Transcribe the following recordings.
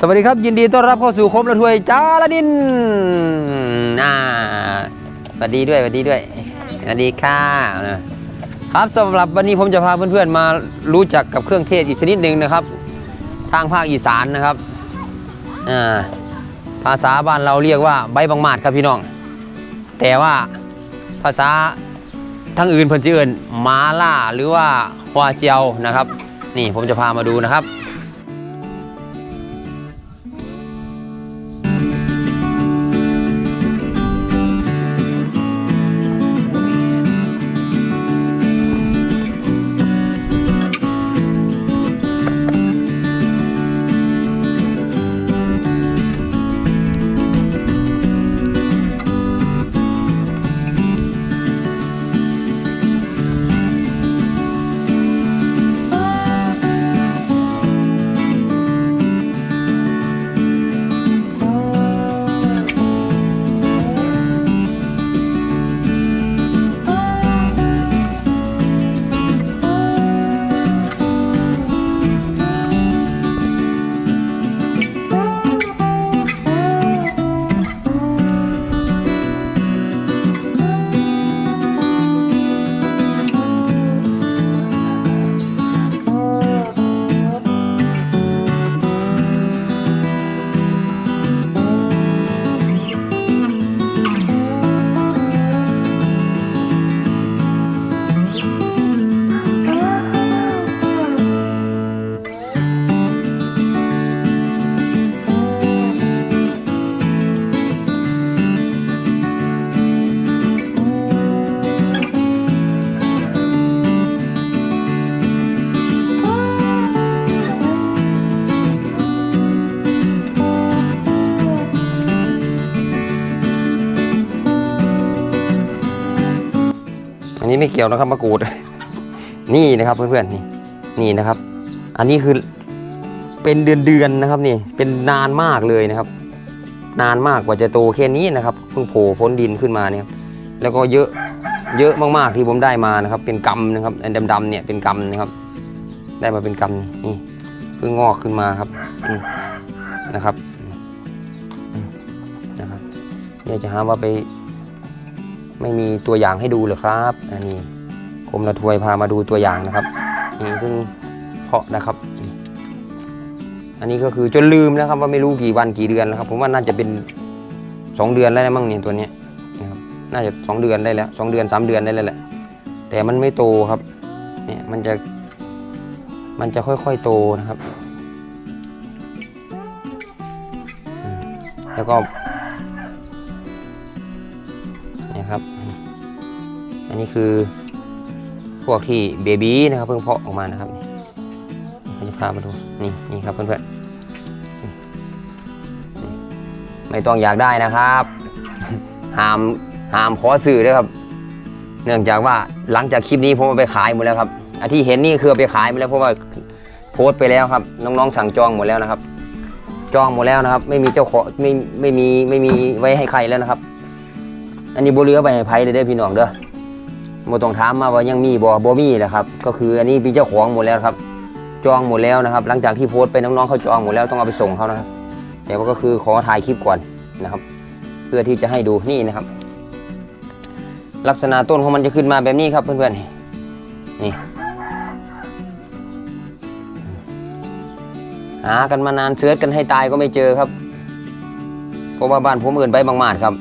สวัสดีครับ ยินดีต้อนรับเข้าสู่คมระถวยจาลาดินอ่าสวัสดีด้วยสวัสดีด้วยสวัสดีค่ะครับสำหรับวันนี้ผมจะพาเพื่อนๆมารู้จักกับเครื่องเทศอีกชนิดหนึ่งนะครับ ทางภาคอีสานนะครับอ่าภาษาบ้านเราเรียกว่าใบบางหมาดครับพี่น้อง แต่ว่าภาษาทั้งอื่นเพิ่นจะเอื่นมาล่าหรือว่าฮวาเจียวนะครับ นี่ผมจะพามาดูนะครับ นี้ไม่เกี่ยวนะครับมะกรูด นี่นะครับเพื่อนๆนี่นี่นะครับ อันนี้คือเป็นเดือนๆนะครับนี่เป็นนานมากเลยนะครับ นานมากกว่าจะโตแค่นี้นะครับเพิ่งโผล่พ้นดินขึ้นมาเนี่ยแล้วก็เยอะเยอะมากๆที่ผมได้มานะครับ เป็นกำนะครับอันดำๆเนี่ยเป็นกำนะครับ ได้มาเป็นกำนี่เพิ่งงอกขึ้นมาครับนะครับอืมนะครับเนี่ยจะหาว่าไป ไม่มีตัวอย่างให้ดูเหรอครับ อันนี้กรมระทวยพามาดูตัวอย่างนะครับนี่เพิ่งเพาะนะครับ อันนี้ก็คือจนลืมนะครับ ว่าไม่รู้กี่วันกี่เดือนแล้วครับ ผมว่าน่าจะเป็นสองเดือนแล้วนะมั้งเนี่ยตัวเนี้ยนะครับน่าจะสองเดือนได้แล้วสองเดือนสามเดือนได้แล้วแหละแต่มันไม่โตครับเนี่ยมันจะมันจะค่อยๆโตนะครับ แล้วก็ อันนี้คือพวกที่เบบี้นะครับเพิ่งเพาะออกมานะครับผมจะพามาดูนี่นี่ครับเพื่อนๆไม่ต้องอยากได้นะครับห้ามห้ามขอสื่อด้วยครับ เนื่องจากว่าหลังจากคลิปนี้ผมเอาไปขายหมดแล้วครับอันที่เห็นนี่คือไปขายหมดแล้วเพราะว่าโพสต์ไปแล้วครับ น้องๆสั่งจองหมดแล้วนะครับ จองหมดแล้วนะครับ ไม่มีเจ้าของไม่ไม่มีไม่มีไว้ให้ใครแล้วนะครับ อันนี้บ่เหลือไปให้ไผเลยเด้อพี่น้องเด้อ บ่ต้องถามมาว่ายังมีบ่บ่มีแหละครับ ก็คืออันนี้เป็นเจ้าของหมดแล้วครับ จองหมดแล้วนะครับ หลังจากที่โพสต์ไปน้องๆเขาจองหมดแล้วต้องเอาไปส่งเขานะครับ แต่ว่าก็คือขอถ่ายคลิปก่อนนะครับ เพื่อที่จะให้ดูนี่นะครับ ลักษณะต้นของมันจะขึ้นมาแบบนี้ครับเพื่อนๆนี่หากันมานานเสิร์ชกันให้ตายก็ไม่เจอครับเพราะว่าบ้านผมอื่นใบบางมาดครับ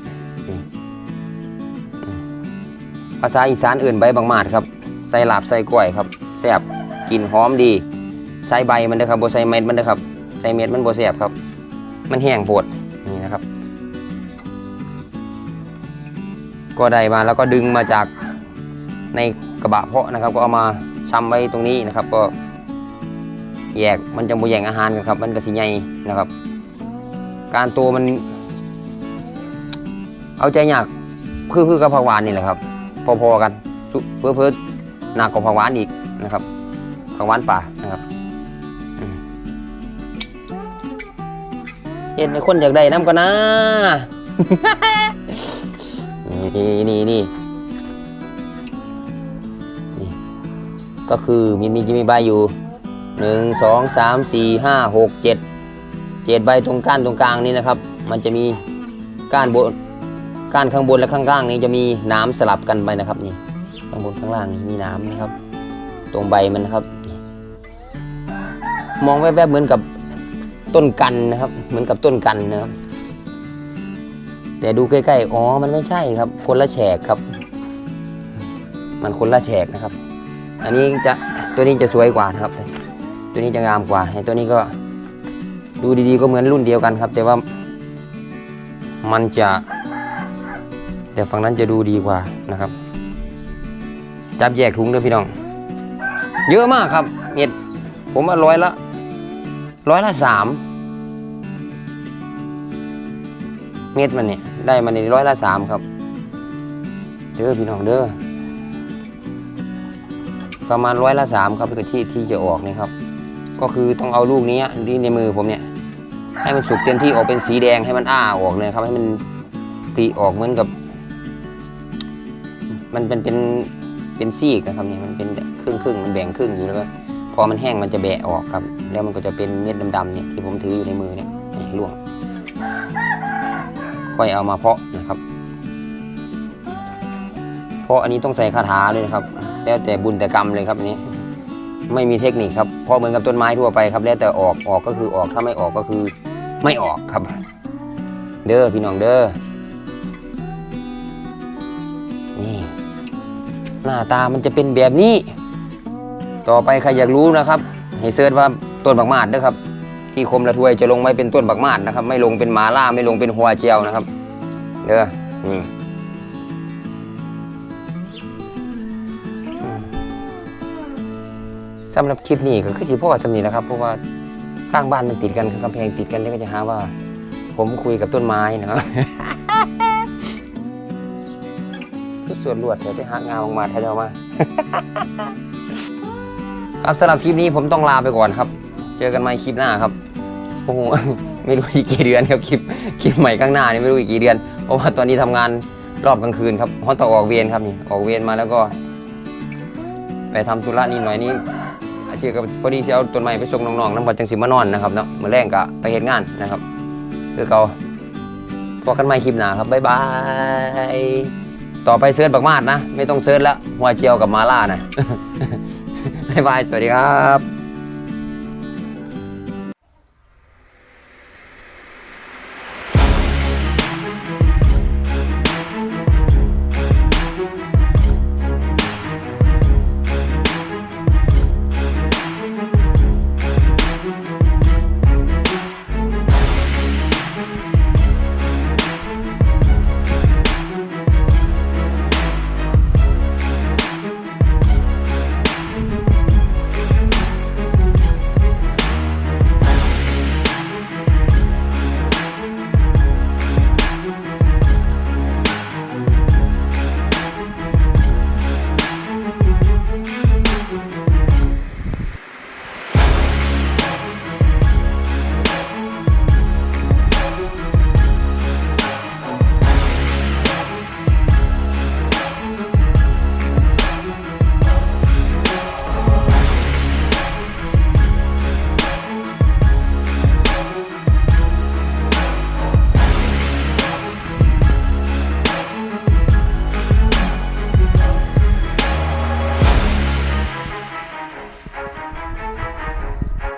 ภาษาอีสานอื่นใบบางมาดครับ ใส่ลาบใส่กล้วยครับแซ่บกลิ่นหอมดีใส่ใบมันเด้อครับโบใส่เม็ดมันเด้อครับใส่เม็ดมันโบแซ่บครับ มันแห้งโพดนี่นะครับ ก็ได้มาแล้วก็ดึงมาจากในกระบะเพาะนะครับ ก็เอามาซ้ำไว้ตรงนี้นะครับ ก็แยกมันจะบ่แย่งอาหารกันครับ มันก็สิใหญ่นะครับ การโตมัน เอาใจยากคือคือกับผักหวานนี่แหละครับ พอๆกันเพื่อเพื่อหนักกว่าผักหวานอีกนะครับผักหวานป่านะครับเห็นคนอยากได้น้ำกันนะนี่นี่นี่นี่ก็คือมีมีจะมีใบอยู่หนึ่งสองสามสี่ห้าหกเจ็ดเจ็ดใบตรงก้านตรงกลางนี้นะครับ มันจะมีก้านบน ก้านข้างบนและข้างล่างนี้จะมีน้ำสลับกันไปนะครับนี่ข้างบนข้างล่างนี่มีน้ำนะครับ ตรงใบมันนะครับ มองแวบๆเหมือนกับต้นกันนะครับ เหมือนกับต้นกันนะครับ แต่ดูใกล้ๆอ๋อมันไม่ใช่ครับ คนละแฉกครับ มันคนละแฉกนะครับ อันนี้จะตัวนี้จะสวยกว่านะครับ ตัวนี้จะงามกว่าไอ้ตัวนี้ก็ดูดีๆก็เหมือนรุ่นเดียวกันครับ แต่ว่ามันจะ แต่ฝั่งนั้นจะดูดีกว่านะครับ จับแยกถุงเด้อพี่น้อง เยอะมากครับเห็ดผมว่าร้อยละร้อยละสามเม็ดมันเนี่ยได้มาในร้อยละสามครับ เด้อพี่น้องเด้อประมาณร้อยละสามครับที่ที่จะออกนี่ครับ ก็คือต้องเอาลูกนี้ที่ในมือผมเนี่ย ให้มันสุกเต็มที่ออกเป็นสีแดงให้มันอ้าออกเลยครับ ให้มันปริออกเหมือนกับ มันเป็นเป็นเป็นซีกนะครับเนี่ยมันเป็นครึ่งครึ่งมันแบ่งครึ่งอยู่แล้วก็พอมันแห้งมันจะแบะออกครับ แล้วมันก็จะเป็นเม็ดดำๆเนี่ยที่ผมถืออยู่ในมือเนี่ยนี่ร่วง ค่อยเอามาเพาะนะครับเพราะอันนี้ต้องใส่คาถาเลยนะครับ แล้วแต่บุญแต่กรรมเลยครับอันนี้ไม่มีเทคนิคครับเพราะเหมือนกับต้นไม้ทั่วไปครับ แล้วแต่ออกออกก็คือออกถ้าไม่ออกก็คือไม่ออกครับ เด้อพี่น้องเด้อ หน้าตามันจะเป็นแบบนี้ ต่อไปใครอยากรู้นะครับ ให้เสิร์ชว่าต้นบักมาดนะครับ ที่คมละถ้วยจะลงไว้เป็นต้นบักมาดนะครับ ไม่ลงเป็นหมาล่าไม่ลงเป็นหัวเจียวนะครับเด้อนี่สำหรับคลิปนี้ก็คือสิพ่อสำนีนะครับ เพราะว่าข้างบ้านมันติดกันกำแพงติดกันแล้วก็จะหาว่า ผมคุยกับต้นไม้นะครับ ส่วนลวดเดี๋ยวไปหักงาออกมาถ้าจะเอามา ครับสำหรับคลิปนี้ผมต้องลาไปก่อนครับ เจอกันใหม่คลิปหน้าครับโอ้โหไม่รู้อีกกี่เดือนครับคลิปคลิปใหม่ข้างหน้านี่ไม่รู้อีกกี่เดือนเพราะว่าตอนนี้ทำงานรอบกลางคืนครับเพราะต้องออกเวรครับนี่ออกเวรมาแล้วก็ไปทำธุระนี่หน่อยนี่อาชีพกับพอดีเชียวต้นไม้ไปส่งน้องๆน้ำบอลจังสิมานอนนะครับเนาะมาแรงก็ไปเห็นงานนะครับคือเก่าพบกันใหม่คลิปหน้าครับบ๊ายบาย ต่อไปเซิร์ชบักมาดนะ ไม่ต้องเซิร์ชละหัวเจียวกับมาล่านะ บ๊ายบาย สวัสดีครับ